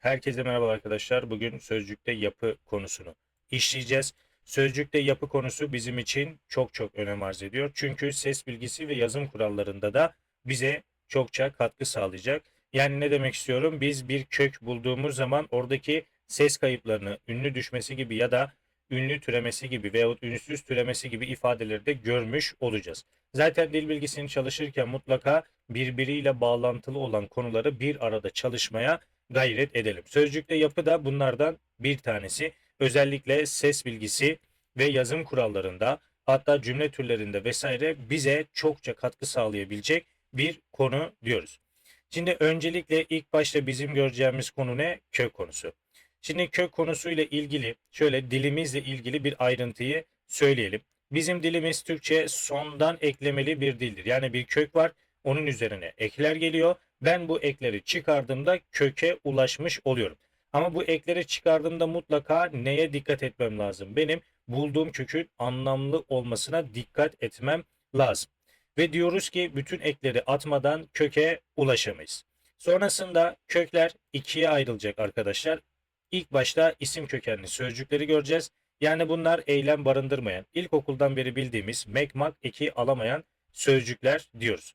Herkese merhaba arkadaşlar. Bugün sözcükte yapı konusunu işleyeceğiz. Sözcükte yapı konusu bizim için çok çok önem arz ediyor. Çünkü ses bilgisi ve yazım kurallarında da bize çokça katkı sağlayacak. Yani ne demek istiyorum? Biz bir kök bulduğumuz zaman oradaki ses kayıplarını, ünlü düşmesi gibi ya da ünlü türemesi gibi veyahut ünsüz türemesi gibi ifadeleri de görmüş olacağız. Zaten dil bilgisini çalışırken mutlaka birbiriyle bağlantılı olan konuları bir arada çalışmaya gayret edelim. Sözcükte yapı da bunlardan bir tanesi. Özellikle ses bilgisi ve yazım kurallarında hatta cümle türlerinde vesaire bize çokça katkı sağlayabilecek bir konu diyoruz. Şimdi öncelikle ilk başta bizim göreceğimiz konu ne? Kök konusu. Şimdi kök konusuyla ilgili şöyle dilimizle ilgili bir ayrıntıyı söyleyelim. Bizim dilimiz Türkçe sondan eklemeli bir dildir. Yani bir kök var, onun üzerine ekler geliyor. Ben bu ekleri çıkardığımda köke ulaşmış oluyorum. Ama bu ekleri çıkardığımda mutlaka neye dikkat etmem lazım? Benim bulduğum kökün anlamlı olmasına dikkat etmem lazım. Ve diyoruz ki bütün ekleri atmadan köke ulaşamayız. Sonrasında kökler ikiye ayrılacak arkadaşlar. İlk başta isim kökenli sözcükleri göreceğiz. Yani bunlar eylem barındırmayan, ilkokuldan beri bildiğimiz mekmak eki alamayan sözcükler diyoruz.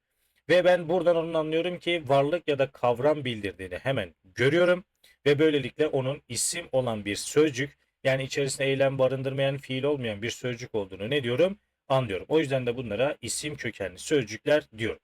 Ve ben buradan onun anlıyorum ki varlık ya da kavram bildirdiğini hemen görüyorum. Ve böylelikle onun isim olan bir sözcük yani içerisinde eylem barındırmayan fiil olmayan bir sözcük olduğunu ne diyorum? Anlıyorum. O yüzden de bunlara isim kökenli sözcükler diyorum.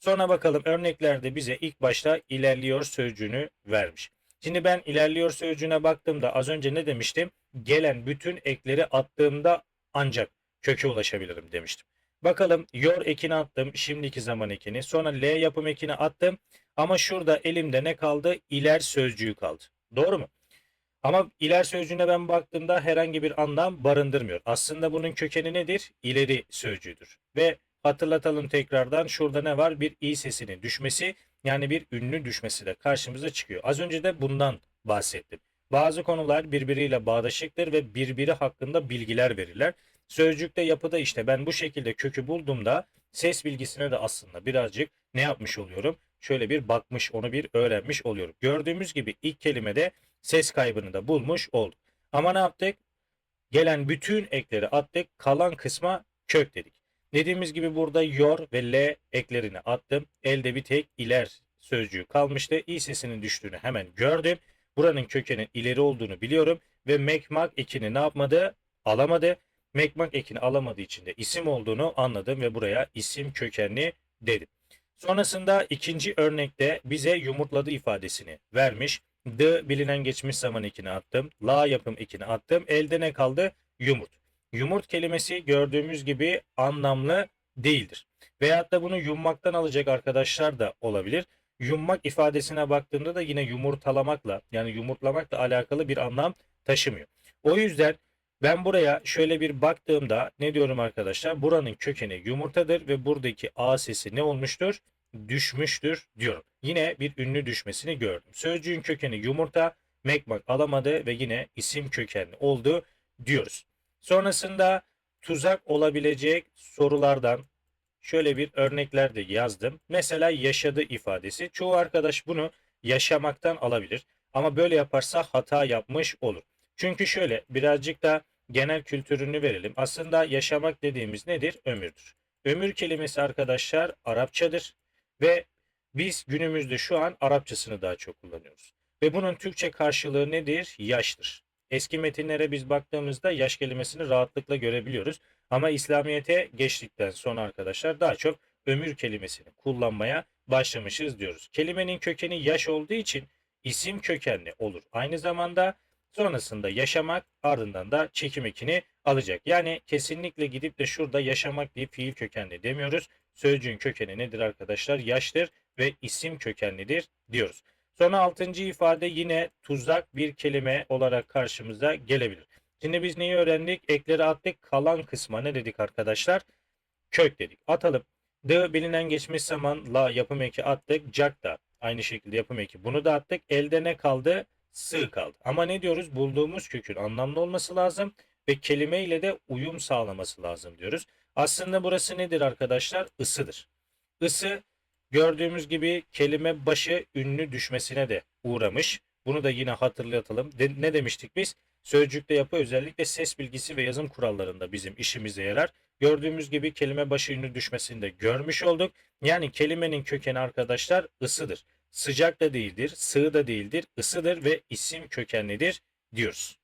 Sonra bakalım örneklerde bize ilk başta ilerliyor sözcüğünü vermiş. Şimdi ben ilerliyor sözcüğüne baktığımda az önce ne demiştim? Gelen bütün ekleri attığımda ancak köke ulaşabilirim demiştim. Bakalım yor ekini attım. Şimdiki zaman ekini. Sonra L yapım ekini attım. Ama şurada elimde ne kaldı? İler sözcüğü kaldı. Doğru mu? Ama iler sözcüğüne ben baktığımda herhangi bir anlam barındırmıyor. Aslında bunun kökeni nedir? İleri sözcüğüdür. Ve hatırlatalım tekrardan şurada ne var? Bir i sesinin düşmesi yani bir ünlü düşmesi de karşımıza çıkıyor. Az önce de bundan bahsettim. Bazı konular birbiriyle bağdaşıktır ve birbiri hakkında bilgiler verirler. Sözcükte yapıda işte ben bu şekilde kökü bulduğumda ses bilgisine de aslında birazcık ne yapmış oluyorum? Şöyle bir bakmış, onu bir öğrenmiş oluyorum. Gördüğümüz gibi ilk kelimede ses kaybını da bulmuş olduk. Ama ne yaptık? Gelen bütün ekleri attık, kalan kısma kök dedik. Dediğimiz gibi burada yor ve l eklerini attım. Elde bir tek iler sözcüğü kalmıştı. İ sesinin düştüğünü hemen gördüm. Buranın kökenin ileri olduğunu biliyorum ve mekmak ekini ne yapmadı? Alamadı. Mekmak ekini alamadığı için de isim olduğunu anladım ve buraya isim kökenli dedim. Sonrasında ikinci örnekte bize yumurtladı ifadesini vermiş. D bilinen geçmiş zaman ekini attım. La yapım ekini attım. Elde ne kaldı? Yumurt. Yumurt kelimesi gördüğümüz gibi anlamlı değildir. Veyahut da bunu yummaktan alacak arkadaşlar da olabilir. Yummak ifadesine baktığımda da yine yumurtalamakla yani yumurtlamakla alakalı bir anlam taşımıyor. O yüzden ben buraya şöyle bir baktığımda ne diyorum arkadaşlar? Buranın kökeni yumurtadır ve buradaki A sesi ne olmuştur? Düşmüştür diyorum. Yine bir ünlü düşmesini gördüm. Sözcüğün kökeni yumurta, mekmak alamadı ve yine isim kökenli oldu diyoruz. Sonrasında tuzak olabilecek sorulardan şöyle bir örnekler de yazdım. Mesela yaşadı ifadesi. Çoğu arkadaş bunu yaşamaktan alabilir. Ama böyle yaparsa hata yapmış olur. Çünkü şöyle birazcık da genel kültürünü verelim. Aslında yaşamak dediğimiz nedir? Ömürdür. Ömür kelimesi arkadaşlar Arapçadır ve biz günümüzde şu an Arapçasını daha çok kullanıyoruz. Ve bunun Türkçe karşılığı nedir? Yaştır. Eski metinlere biz baktığımızda yaş kelimesini rahatlıkla görebiliyoruz. Ama İslamiyet'e geçtikten sonra arkadaşlar daha çok ömür kelimesini kullanmaya başlamışız diyoruz. Kelimenin kökeni yaş olduğu için isim kökenli olur. Aynı zamanda sonrasında yaşamak ardından da çekim ekini alacak. Yani kesinlikle gidip de şurada yaşamak diye fiil kökenli demiyoruz. Sözcüğün kökeni nedir arkadaşlar? Yaştır ve isim kökenlidir diyoruz. Sonra altıncı ifade yine tuzak bir kelime olarak karşımıza gelebilir. Şimdi biz neyi öğrendik? Ekleri attık. Kalan kısma ne dedik arkadaşlar? Kök dedik. Atalım. D bilinen geçmiş zaman la yapım eki attık. Cak da aynı şekilde yapım eki. Bunu da attık. Elde ne kaldı? Sığ kaldı. Ama ne diyoruz? Bulduğumuz kökün anlamlı olması lazım ve kelime ile de uyum sağlaması lazım diyoruz. Aslında burası nedir arkadaşlar? Isıdır. Isı gördüğümüz gibi kelime başı ünlü düşmesine de uğramış. Bunu da yine hatırlatalım. De- ne demiştik biz? Sözcükte yapı özellikle ses bilgisi ve yazım kurallarında bizim işimize yarar. Gördüğümüz gibi kelime başı ünlü düşmesini de görmüş olduk. Yani kelimenin kökeni arkadaşlar ısıdır. Sıcak da değildir, sığ da değildir, ısıdır ve isim kökenlidir diyoruz.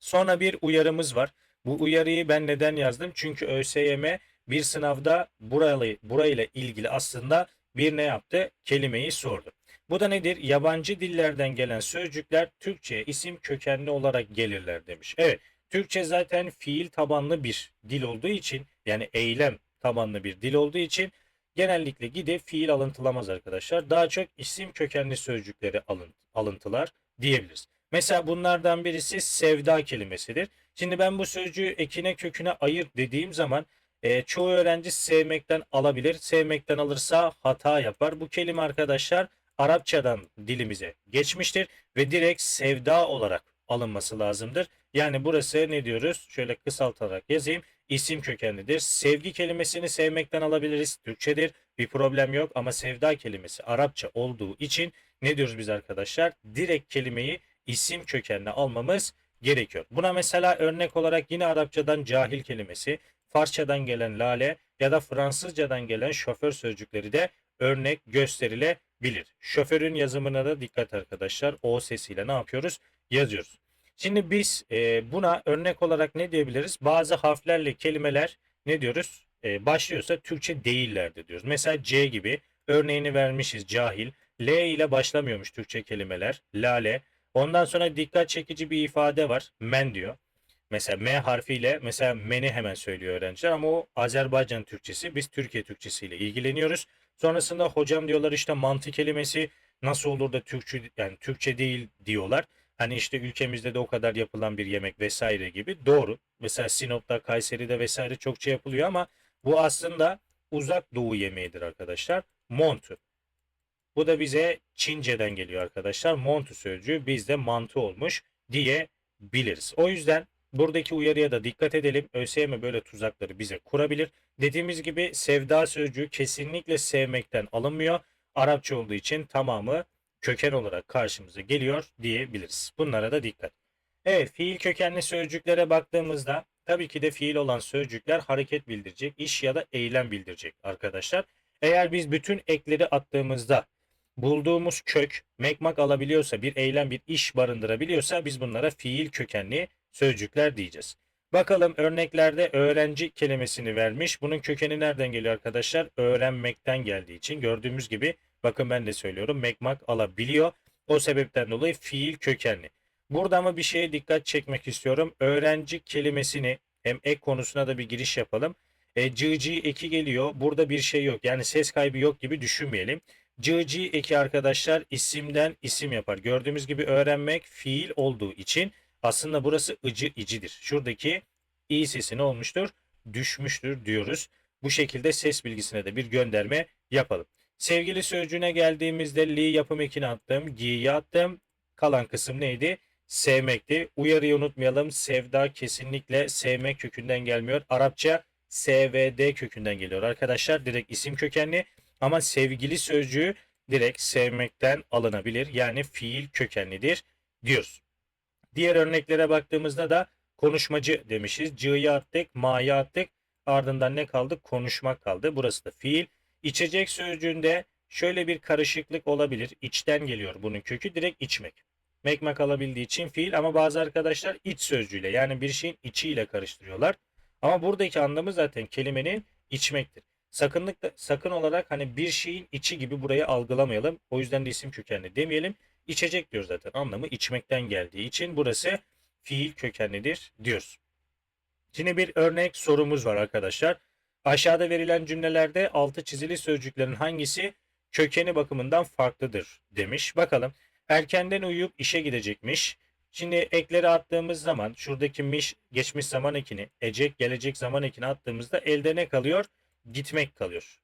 Sonra bir uyarımız var. Bu uyarıyı ben neden yazdım? Çünkü ÖSYM bir sınavda buralı, burayla ilgili aslında bir ne yaptı? Kelimeyi sordu. Bu da nedir? Yabancı dillerden gelen sözcükler Türkçe'ye isim kökenli olarak gelirler demiş. Evet, Türkçe zaten fiil tabanlı bir dil olduğu için yani eylem tabanlı bir dil olduğu için genellikle gide fiil alıntılamaz arkadaşlar. Daha çok isim kökenli sözcükleri alınt, alıntılar diyebiliriz. Mesela bunlardan birisi sevda kelimesidir. Şimdi ben bu sözcüğü ekine köküne ayırt dediğim zaman e, çoğu öğrenci sevmekten alabilir. Sevmekten alırsa hata yapar. Bu kelime arkadaşlar Arapçadan dilimize geçmiştir ve direkt sevda olarak alınması lazımdır. Yani burası ne diyoruz? Şöyle kısaltarak yazayım. İsim kökenlidir. Sevgi kelimesini sevmekten alabiliriz. Türkçedir. Bir problem yok ama sevda kelimesi Arapça olduğu için ne diyoruz biz arkadaşlar? Direkt kelimeyi isim kökenli almamız gerekiyor. Buna mesela örnek olarak yine Arapçadan cahil kelimesi, Farsçadan gelen lale ya da Fransızcadan gelen şoför sözcükleri de örnek gösterilebilir. Şoförün yazımına da dikkat arkadaşlar. O sesiyle ne yapıyoruz? Yazıyoruz. Şimdi biz e, buna örnek olarak ne diyebiliriz? Bazı harflerle kelimeler ne diyoruz? E, başlıyorsa Türkçe değillerdi diyoruz. Mesela C gibi örneğini vermişiz cahil. L ile başlamıyormuş Türkçe kelimeler. Lale. Ondan sonra dikkat çekici bir ifade var. Men diyor. Mesela M harfiyle mesela men'i hemen söylüyor öğrenciler ama o Azerbaycan Türkçesi. Biz Türkiye Türkçesi ile ilgileniyoruz. Sonrasında hocam diyorlar işte mantı kelimesi nasıl olur da Türkçe yani Türkçe değil diyorlar. Hani işte ülkemizde de o kadar yapılan bir yemek vesaire gibi doğru. Mesela Sinop'ta, Kayseri'de vesaire çokça yapılıyor ama bu aslında uzak doğu yemeğidir arkadaşlar. Montu. Bu da bize Çince'den geliyor arkadaşlar. Montu sözcüğü bizde mantı olmuş diyebiliriz. O yüzden buradaki uyarıya da dikkat edelim. ÖSYM böyle tuzakları bize kurabilir. Dediğimiz gibi sevda sözcüğü kesinlikle sevmekten alınmıyor. Arapça olduğu için tamamı köken olarak karşımıza geliyor diyebiliriz. Bunlara da dikkat. Evet fiil kökenli sözcüklere baktığımızda tabii ki de fiil olan sözcükler hareket bildirecek, iş ya da eylem bildirecek arkadaşlar. Eğer biz bütün ekleri attığımızda bulduğumuz kök mekmak alabiliyorsa, bir eylem, bir iş barındırabiliyorsa biz bunlara fiil kökenli sözcükler diyeceğiz. Bakalım örneklerde öğrenci kelimesini vermiş. Bunun kökeni nereden geliyor arkadaşlar? Öğrenmekten geldiği için gördüğümüz gibi bakın ben de söylüyorum mekmak alabiliyor. O sebepten dolayı fiil kökenli. Burada ama bir şeye dikkat çekmek istiyorum. Öğrenci kelimesini hem ek konusuna da bir giriş yapalım. E, cıcı eki geliyor. Burada bir şey yok. Yani ses kaybı yok gibi düşünmeyelim. Cıcı eki arkadaşlar isimden isim yapar. Gördüğümüz gibi öğrenmek fiil olduğu için aslında burası ıcı icidir. Şuradaki i sesi ne olmuştur? Düşmüştür diyoruz. Bu şekilde ses bilgisine de bir gönderme yapalım. Sevgili sözcüğüne geldiğimizde li yapım ekini attım, gi'yi attım. Kalan kısım neydi? Sevmekti. Uyarıyı unutmayalım. Sevda kesinlikle sevmek kökünden gelmiyor. Arapça SVD kökünden geliyor arkadaşlar. Direkt isim kökenli. Ama sevgili sözcüğü direkt sevmekten alınabilir. Yani fiil kökenlidir diyoruz. Diğer örneklere baktığımızda da konuşmacı demişiz. C'yi attık, ma'yı attık. Ardından ne kaldı? Konuşmak kaldı. Burası da fiil. İçecek sözcüğünde şöyle bir karışıklık olabilir. İçten geliyor bunun kökü. Direkt içmek. Mekmek alabildiği için fiil ama bazı arkadaşlar iç sözcüğüyle yani bir şeyin içiyle karıştırıyorlar. Ama buradaki anlamı zaten kelimenin içmektir. Sakınlık sakın olarak hani bir şeyin içi gibi burayı algılamayalım. O yüzden de isim kökenli demeyelim. İçecek diyor zaten. Anlamı içmekten geldiği için burası fiil kökenlidir diyoruz. Şimdi bir örnek sorumuz var arkadaşlar. Aşağıda verilen cümlelerde altı çizili sözcüklerin hangisi kökeni bakımından farklıdır demiş. Bakalım. Erkenden uyuyup işe gidecekmiş. Şimdi ekleri attığımız zaman şuradaki miş geçmiş zaman ekini, ecek gelecek zaman ekini attığımızda elde ne kalıyor? Gitmek kalıyor.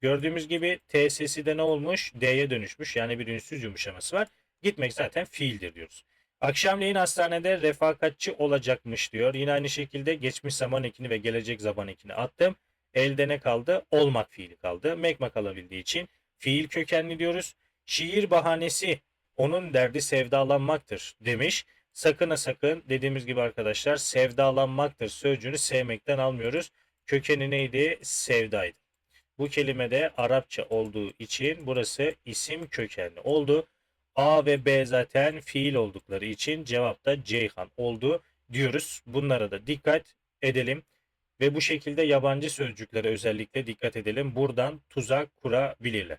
Gördüğümüz gibi T sesi de ne olmuş? D'ye dönüşmüş. Yani bir ünsüz yumuşaması var. Gitmek zaten fiildir diyoruz. Akşamleyin hastanede refakatçi olacakmış diyor. Yine aynı şekilde geçmiş zaman ekini ve gelecek zaman ekini attım. Elde ne kaldı? Olmak fiili kaldı. Mekmak alabildiği için fiil kökenli diyoruz. Şiir bahanesi Onun derdi sevdalanmaktır demiş. Sakın ha sakın dediğimiz gibi arkadaşlar sevdalanmaktır sözcüğünü sevmekten almıyoruz. Kökeni neydi? Sevdaydı. Bu kelime de Arapça olduğu için burası isim kökenli oldu. A ve B zaten fiil oldukları için cevap da Ceyhan oldu diyoruz. Bunlara da dikkat edelim ve bu şekilde yabancı sözcüklere özellikle dikkat edelim. Buradan tuzak kurabilirler.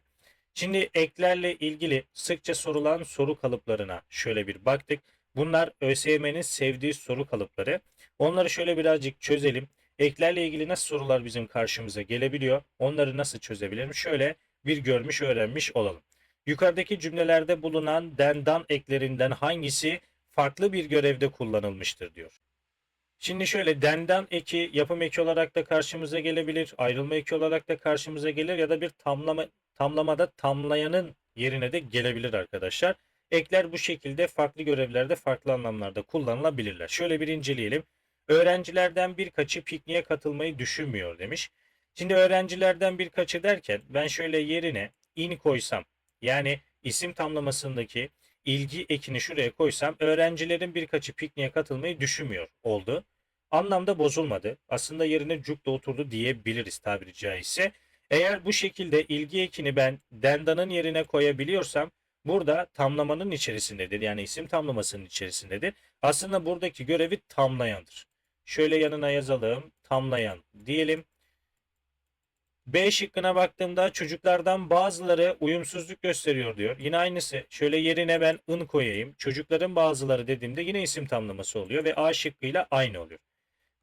Şimdi eklerle ilgili sıkça sorulan soru kalıplarına şöyle bir baktık. Bunlar ÖSYM'nin sevdiği soru kalıpları. Onları şöyle birazcık çözelim. Eklerle ilgili nasıl sorular bizim karşımıza gelebiliyor? Onları nasıl çözebilirim? Şöyle bir görmüş öğrenmiş olalım. Yukarıdaki cümlelerde bulunan dendan eklerinden hangisi farklı bir görevde kullanılmıştır diyor. Şimdi şöyle dendan eki yapım eki olarak da karşımıza gelebilir, ayrılma eki olarak da karşımıza gelir ya da bir tamlama tamlamada tamlayanın yerine de gelebilir arkadaşlar. Ekler bu şekilde farklı görevlerde farklı anlamlarda kullanılabilirler. Şöyle bir inceleyelim. Öğrencilerden birkaçı pikniğe katılmayı düşünmüyor demiş. Şimdi öğrencilerden birkaçı derken ben şöyle yerine in koysam yani isim tamlamasındaki ilgi ekini şuraya koysam öğrencilerin birkaçı pikniğe katılmayı düşünmüyor oldu. Anlamda bozulmadı. Aslında yerine cuk da oturdu diyebiliriz tabiri caizse. Eğer bu şekilde ilgi ekini ben dendanın yerine koyabiliyorsam burada tamlamanın içerisindedir. Yani isim tamlamasının içerisindedir. Aslında buradaki görevi tamlayandır. Şöyle yanına yazalım. Tamlayan diyelim. B şıkkına baktığımda çocuklardan bazıları uyumsuzluk gösteriyor diyor. Yine aynısı. Şöyle yerine ben ın koyayım. Çocukların bazıları dediğimde yine isim tamlaması oluyor ve A şıkkıyla aynı oluyor.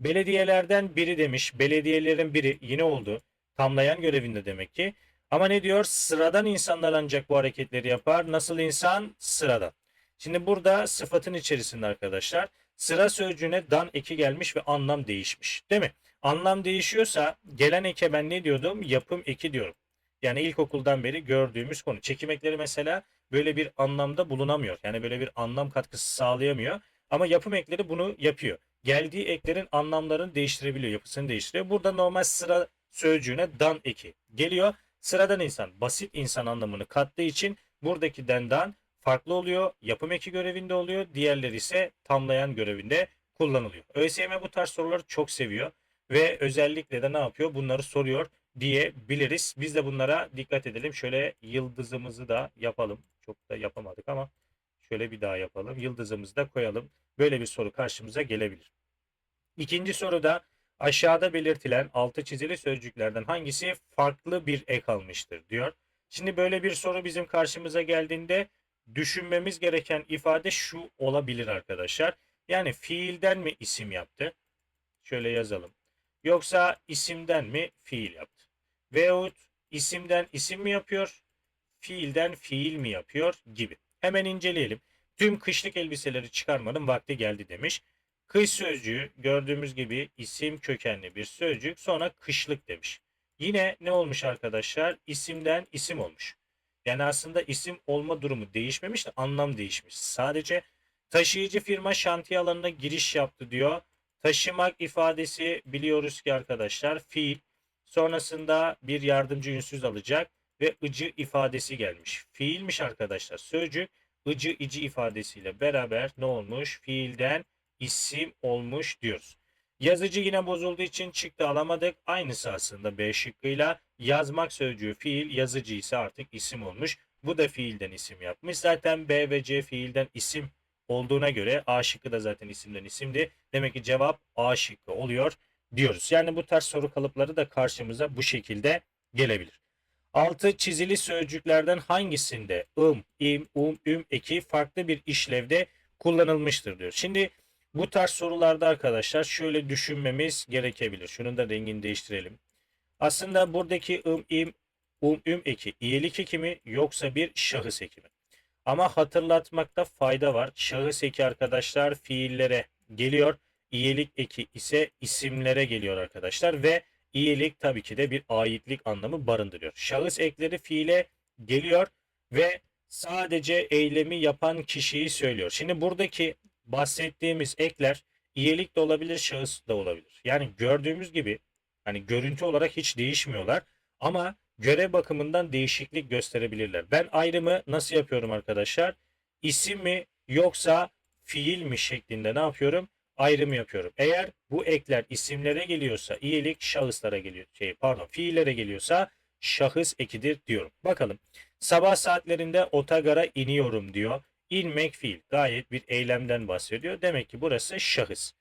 Belediyelerden biri demiş. Belediyelerin biri yine oldu. Tamlayan görevinde demek ki. Ama ne diyor? Sıradan insanlar ancak bu hareketleri yapar. Nasıl insan? Sıradan. Şimdi burada sıfatın içerisinde arkadaşlar sıra sözcüğüne dan eki gelmiş ve anlam değişmiş. Değil mi? Anlam değişiyorsa gelen eke ben ne diyordum? Yapım eki diyorum. Yani ilkokuldan beri gördüğümüz konu. Çekim ekleri mesela böyle bir anlamda bulunamıyor. Yani böyle bir anlam katkısı sağlayamıyor. Ama yapım ekleri bunu yapıyor. Geldiği eklerin anlamlarını değiştirebiliyor, yapısını değiştiriyor. Burada normal sıra sözcüğüne dan eki geliyor. Sıradan insan, basit insan anlamını kattığı için buradaki dendan farklı oluyor. Yapım eki görevinde oluyor. Diğerleri ise tamlayan görevinde kullanılıyor. ÖSYM bu tarz soruları çok seviyor ve özellikle de ne yapıyor? Bunları soruyor diyebiliriz. Biz de bunlara dikkat edelim. Şöyle yıldızımızı da yapalım. Çok da yapamadık ama şöyle bir daha yapalım. Yıldızımızı da koyalım. Böyle bir soru karşımıza gelebilir. İkinci soruda aşağıda belirtilen altı çizili sözcüklerden hangisi farklı bir ek almıştır diyor. Şimdi böyle bir soru bizim karşımıza geldiğinde düşünmemiz gereken ifade şu olabilir arkadaşlar. Yani fiilden mi isim yaptı? Şöyle yazalım. Yoksa isimden mi fiil yaptı? Veyahut isimden isim mi yapıyor? Fiilden fiil mi yapıyor? Gibi. Hemen inceleyelim. Tüm kışlık elbiseleri çıkarmanın vakti geldi demiş. Kış sözcüğü gördüğümüz gibi isim kökenli bir sözcük sonra kışlık demiş. Yine ne olmuş arkadaşlar? İsimden isim olmuş. Yani aslında isim olma durumu değişmemiş de anlam değişmiş. Sadece taşıyıcı firma şantiye alanına giriş yaptı diyor. Taşımak ifadesi biliyoruz ki arkadaşlar fiil. Sonrasında bir yardımcı ünsüz alacak ve ıcı ifadesi gelmiş. Fiilmiş arkadaşlar. Sözcük ıcı ici ifadesiyle beraber ne olmuş? Fiilden isim olmuş diyoruz. Yazıcı yine bozulduğu için çıktı alamadık. Aynısı aslında B şıkkıyla. Yazmak sözcüğü fiil, yazıcı ise artık isim olmuş. Bu da fiilden isim yapmış. Zaten B ve C fiilden isim olduğuna göre A şıkkı da zaten isimden isimdi. Demek ki cevap A şıkkı oluyor diyoruz. Yani bu tarz soru kalıpları da karşımıza bu şekilde gelebilir. Altı çizili sözcüklerden hangisinde ım, im, um, üm eki farklı bir işlevde kullanılmıştır diyor. Şimdi bu tarz sorularda arkadaşlar şöyle düşünmemiz gerekebilir. Şunun da rengini değiştirelim. Aslında buradaki ım, im, um, üm eki iyilik eki mi yoksa bir şahıs eki mi? Ama hatırlatmakta fayda var. Şahıs eki arkadaşlar fiillere geliyor. İyilik eki ise isimlere geliyor arkadaşlar ve iyilik tabii ki de bir aitlik anlamı barındırıyor. Şahıs ekleri fiile geliyor ve sadece eylemi yapan kişiyi söylüyor. Şimdi buradaki bahsettiğimiz ekler iyilik de olabilir, şahıs da olabilir. Yani gördüğümüz gibi hani görüntü olarak hiç değişmiyorlar ama görev bakımından değişiklik gösterebilirler. Ben ayrımı nasıl yapıyorum arkadaşlar? isim mi yoksa fiil mi şeklinde ne yapıyorum? Ayrım yapıyorum. Eğer bu ekler isimlere geliyorsa iyilik şahıslara geliyor. Şey pardon fiillere geliyorsa şahıs ekidir diyorum. Bakalım. Sabah saatlerinde otogara iniyorum diyor. İnmek fiil. Gayet bir eylemden bahsediyor. Demek ki burası şahıs.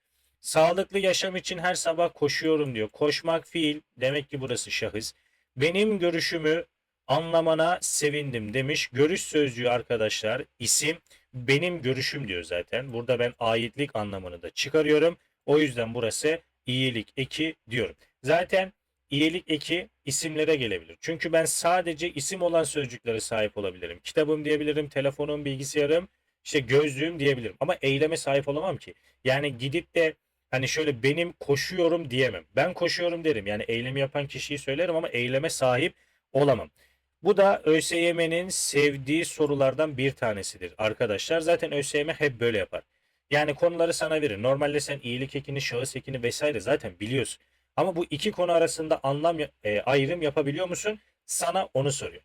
Sağlıklı yaşam için her sabah koşuyorum diyor. Koşmak fiil. Demek ki burası şahıs. Benim görüşümü anlamana sevindim demiş. Görüş sözcüğü arkadaşlar isim benim görüşüm diyor zaten. Burada ben aitlik anlamını da çıkarıyorum. O yüzden burası iyilik eki diyorum. Zaten iyilik eki isimlere gelebilir. Çünkü ben sadece isim olan sözcüklere sahip olabilirim. Kitabım diyebilirim, telefonum, bilgisayarım, işte gözlüğüm diyebilirim. Ama eyleme sahip olamam ki. Yani gidip de hani şöyle benim koşuyorum diyemem. Ben koşuyorum derim. Yani eylemi yapan kişiyi söylerim ama eyleme sahip olamam. Bu da ÖSYM'nin sevdiği sorulardan bir tanesidir arkadaşlar. Zaten ÖSYM hep böyle yapar. Yani konuları sana verir. Normalde sen iyilik ekini, şahıs ekini vesaire zaten biliyorsun. Ama bu iki konu arasında anlam e, ayrım yapabiliyor musun? Sana onu soruyor.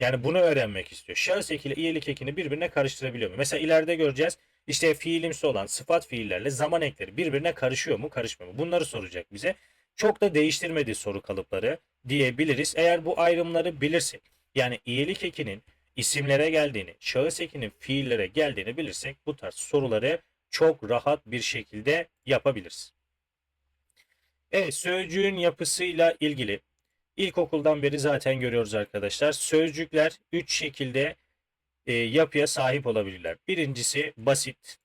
Yani bunu öğrenmek istiyor. Şahıs eki ile iyilik ekini birbirine karıştırabiliyor mu? Mesela ileride göreceğiz. İşte fiilimsi olan sıfat fiillerle zaman ekleri birbirine karışıyor mu, karışmıyor mu? Bunları soracak bize. Çok da değiştirmedi soru kalıpları diyebiliriz. Eğer bu ayrımları bilirsek, yani iyilik ekinin isimlere geldiğini, şahıs ekinin fiillere geldiğini bilirsek bu tarz soruları çok rahat bir şekilde yapabiliriz. Evet, sözcüğün yapısıyla ilgili ilkokuldan beri zaten görüyoruz arkadaşlar. Sözcükler 3 şekilde e, yapıya sahip olabilirler. Birincisi basit,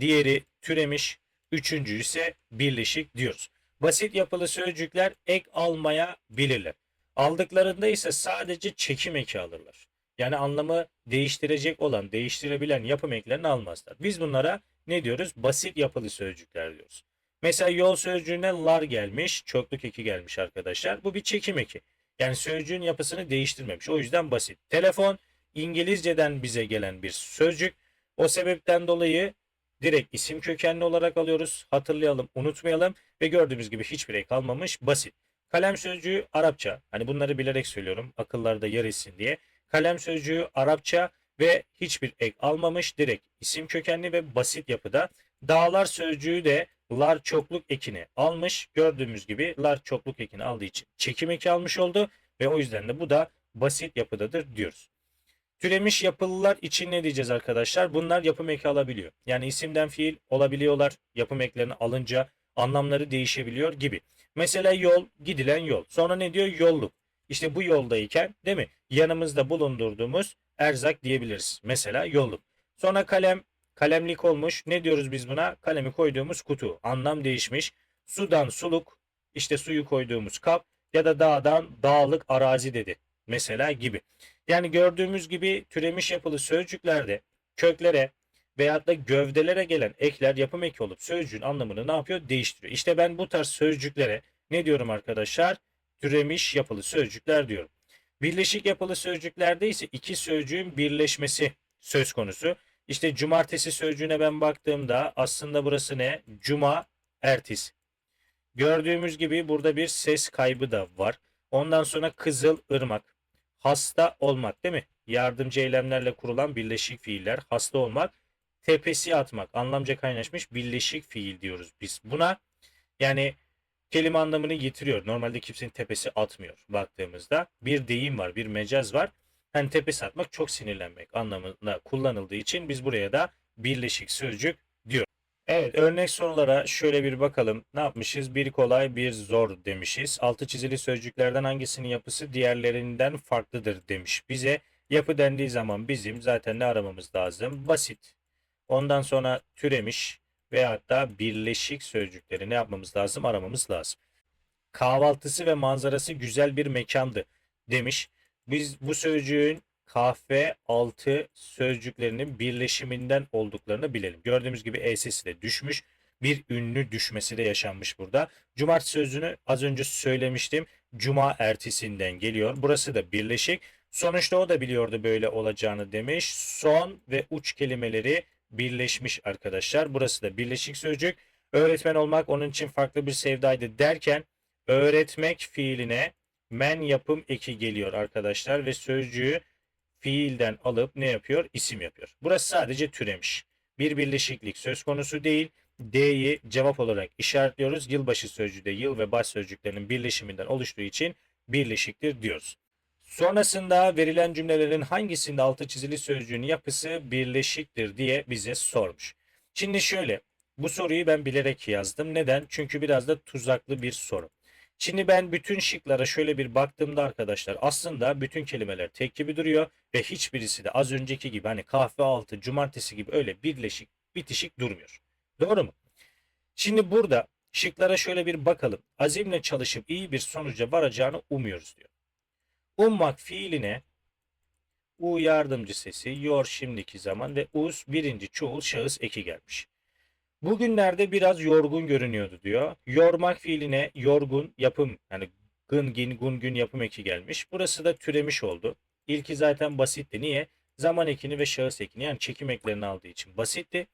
diğeri türemiş, üçüncü ise birleşik diyoruz. Basit yapılı sözcükler ek almaya bilirler. Aldıklarında ise sadece çekim eki alırlar. Yani anlamı değiştirecek olan, değiştirebilen yapım eklerini almazlar. Biz bunlara ne diyoruz? Basit yapılı sözcükler diyoruz. Mesela yol sözcüğüne lar gelmiş, çokluk eki gelmiş arkadaşlar. Bu bir çekim eki. Yani sözcüğün yapısını değiştirmemiş. O yüzden basit. Telefon İngilizceden bize gelen bir sözcük. O sebepten dolayı direkt isim kökenli olarak alıyoruz. Hatırlayalım, unutmayalım ve gördüğümüz gibi hiçbir ek kalmamış. Basit. Kalem sözcüğü Arapça. Hani bunları bilerek söylüyorum. Akıllarda yer etsin diye. Kalem sözcüğü Arapça ve hiçbir ek almamış. Direkt isim kökenli ve basit yapıda. Dağlar sözcüğü de lar çokluk ekini almış. Gördüğümüz gibi lar çokluk ekini aldığı için çekim eki almış oldu ve o yüzden de bu da basit yapıdadır diyoruz. Türemiş yapılılar için ne diyeceğiz arkadaşlar? Bunlar yapım eki alabiliyor. Yani isimden fiil olabiliyorlar. Yapım eklerini alınca anlamları değişebiliyor gibi. Mesela yol, gidilen yol. Sonra ne diyor? Yolluk. İşte bu yoldayken değil mi? Yanımızda bulundurduğumuz erzak diyebiliriz. Mesela yolluk. Sonra kalem, kalemlik olmuş. Ne diyoruz biz buna? Kalemi koyduğumuz kutu. Anlam değişmiş. Sudan suluk, işte suyu koyduğumuz kap ya da dağdan dağlık arazi dedi. Mesela gibi. Yani gördüğümüz gibi türemiş yapılı sözcüklerde köklere veyahut da gövdelere gelen ekler yapım eki olup sözcüğün anlamını ne yapıyor? Değiştiriyor. İşte ben bu tarz sözcüklere ne diyorum arkadaşlar? Türemiş yapılı sözcükler diyorum. Birleşik yapılı sözcüklerde ise iki sözcüğün birleşmesi söz konusu. İşte cumartesi sözcüğüne ben baktığımda aslında burası ne? Cuma, ertesi. Gördüğümüz gibi burada bir ses kaybı da var. Ondan sonra kızıl, ırmak. Hasta olmak değil mi? Yardımcı eylemlerle kurulan birleşik fiiller. Hasta olmak. Tepesi atmak. Anlamca kaynaşmış birleşik fiil diyoruz biz buna. Yani kelime anlamını yitiriyor. Normalde kimsenin tepesi atmıyor baktığımızda. Bir deyim var, bir mecaz var. Hani tepesi atmak çok sinirlenmek anlamında kullanıldığı için biz buraya da birleşik sözcük diyoruz. Evet örnek sorulara şöyle bir bakalım. Ne yapmışız? Bir kolay bir zor demişiz. Altı çizili sözcüklerden hangisinin yapısı diğerlerinden farklıdır demiş. Bize yapı dendiği zaman bizim zaten ne aramamız lazım? Basit. Ondan sonra türemiş veyahut da birleşik sözcükleri ne yapmamız lazım? Aramamız lazım. Kahvaltısı ve manzarası güzel bir mekandı demiş. Biz bu sözcüğün kahve altı sözcüklerinin birleşiminden olduklarını bilelim. Gördüğümüz gibi E de düşmüş. Bir ünlü düşmesi de yaşanmış burada. Cumartesi sözünü az önce söylemiştim. Cuma ertesinden geliyor. Burası da birleşik. Sonuçta o da biliyordu böyle olacağını demiş. Son ve uç kelimeleri birleşmiş arkadaşlar. Burası da birleşik sözcük. Öğretmen olmak onun için farklı bir sevdaydı derken öğretmek fiiline men yapım eki geliyor arkadaşlar ve sözcüğü fiilden alıp ne yapıyor? İsim yapıyor. Burası sadece türemiş. Bir birleşiklik söz konusu değil. D'yi cevap olarak işaretliyoruz. Yılbaşı sözcüğü de yıl ve baş sözcüklerinin birleşiminden oluştuğu için birleşiktir diyoruz. Sonrasında verilen cümlelerin hangisinde altı çizili sözcüğün yapısı birleşiktir diye bize sormuş. Şimdi şöyle bu soruyu ben bilerek yazdım. Neden? Çünkü biraz da tuzaklı bir soru. Şimdi ben bütün şıklara şöyle bir baktığımda arkadaşlar aslında bütün kelimeler tek gibi duruyor ve hiçbirisi de az önceki gibi hani kahve altı, cumartesi gibi öyle birleşik, bitişik durmuyor. Doğru mu? Şimdi burada şıklara şöyle bir bakalım. Azimle çalışıp iyi bir sonuca varacağını umuyoruz diyor. Ummak fiiline U yardımcı sesi, yor şimdiki zaman ve us birinci çoğul şahıs eki gelmiş. Bugünlerde biraz yorgun görünüyordu diyor. Yormak fiiline yorgun yapım yani gın gin gun gün yapım eki gelmiş. Burası da türemiş oldu. İlki zaten basitti. Niye? Zaman ekini ve şahıs ekini yani çekim eklerini aldığı için basitti.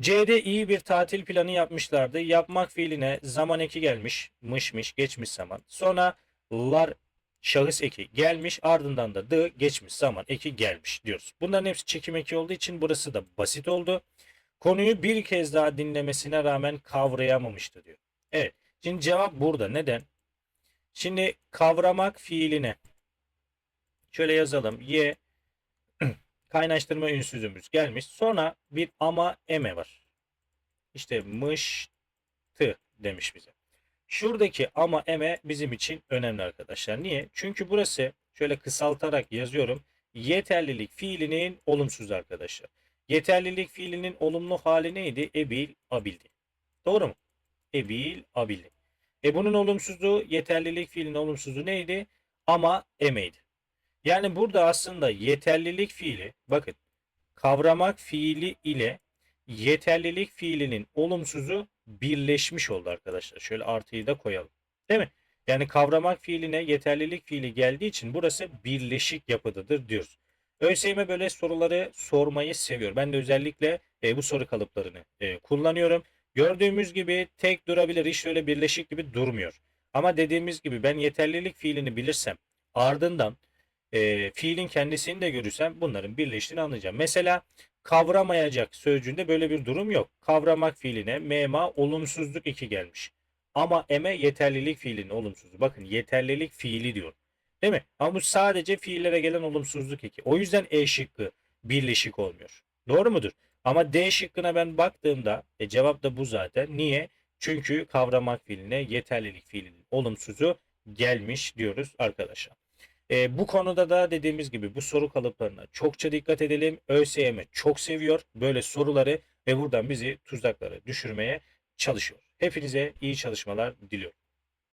C'de iyi bir tatil planı yapmışlardı. Yapmak fiiline zaman eki gelmiş. Mışmış geçmiş zaman. Sonra lar şahıs eki gelmiş ardından da the geçmiş zaman eki gelmiş diyoruz. Bunların hepsi çekim eki olduğu için burası da basit oldu. Konuyu bir kez daha dinlemesine rağmen kavrayamamıştı diyor. Evet. Şimdi cevap burada. Neden? Şimdi kavramak fiiline şöyle yazalım. Y kaynaştırma ünsüzümüz gelmiş. Sonra bir ama eme var. İşte mıştı demiş bize. Şuradaki ama eme bizim için önemli arkadaşlar. Niye? Çünkü burası şöyle kısaltarak yazıyorum. Yeterlilik fiilinin olumsuz arkadaşlar. Yeterlilik fiilinin olumlu hali neydi? Ebil abildi. Doğru mu? Ebil abildi. E bunun olumsuzluğu yeterlilik fiilinin olumsuzluğu neydi? Ama emeydi. Yani burada aslında yeterlilik fiili bakın kavramak fiili ile yeterlilik fiilinin olumsuzu birleşmiş oldu arkadaşlar. Şöyle artıyı da koyalım. Değil mi? Yani kavramak fiiline yeterlilik fiili geldiği için burası birleşik yapıdadır diyoruz. ÖSYM böyle soruları sormayı seviyor. Ben de özellikle e, bu soru kalıplarını e, kullanıyorum. Gördüğümüz gibi tek durabilir, hiç öyle birleşik gibi durmuyor. Ama dediğimiz gibi ben yeterlilik fiilini bilirsem ardından e, fiilin kendisini de görürsem bunların birleştiğini anlayacağım. Mesela kavramayacak sözcüğünde böyle bir durum yok. Kavramak fiiline mema olumsuzluk 2 gelmiş. Ama eme yeterlilik fiilinin olumsuzu. Bakın yeterlilik fiili diyor. Değil mi? Ama bu sadece fiillere gelen olumsuzluk eki. O yüzden E şıkkı birleşik olmuyor. Doğru mudur? Ama D şıkkına ben baktığımda e, cevap da bu zaten. Niye? Çünkü kavramak fiiline yeterlilik fiilinin olumsuzu gelmiş diyoruz arkadaşlar. E, bu konuda da dediğimiz gibi bu soru kalıplarına çokça dikkat edelim. ÖSYM çok seviyor böyle soruları ve buradan bizi tuzaklara düşürmeye çalışıyor. Hepinize iyi çalışmalar diliyorum.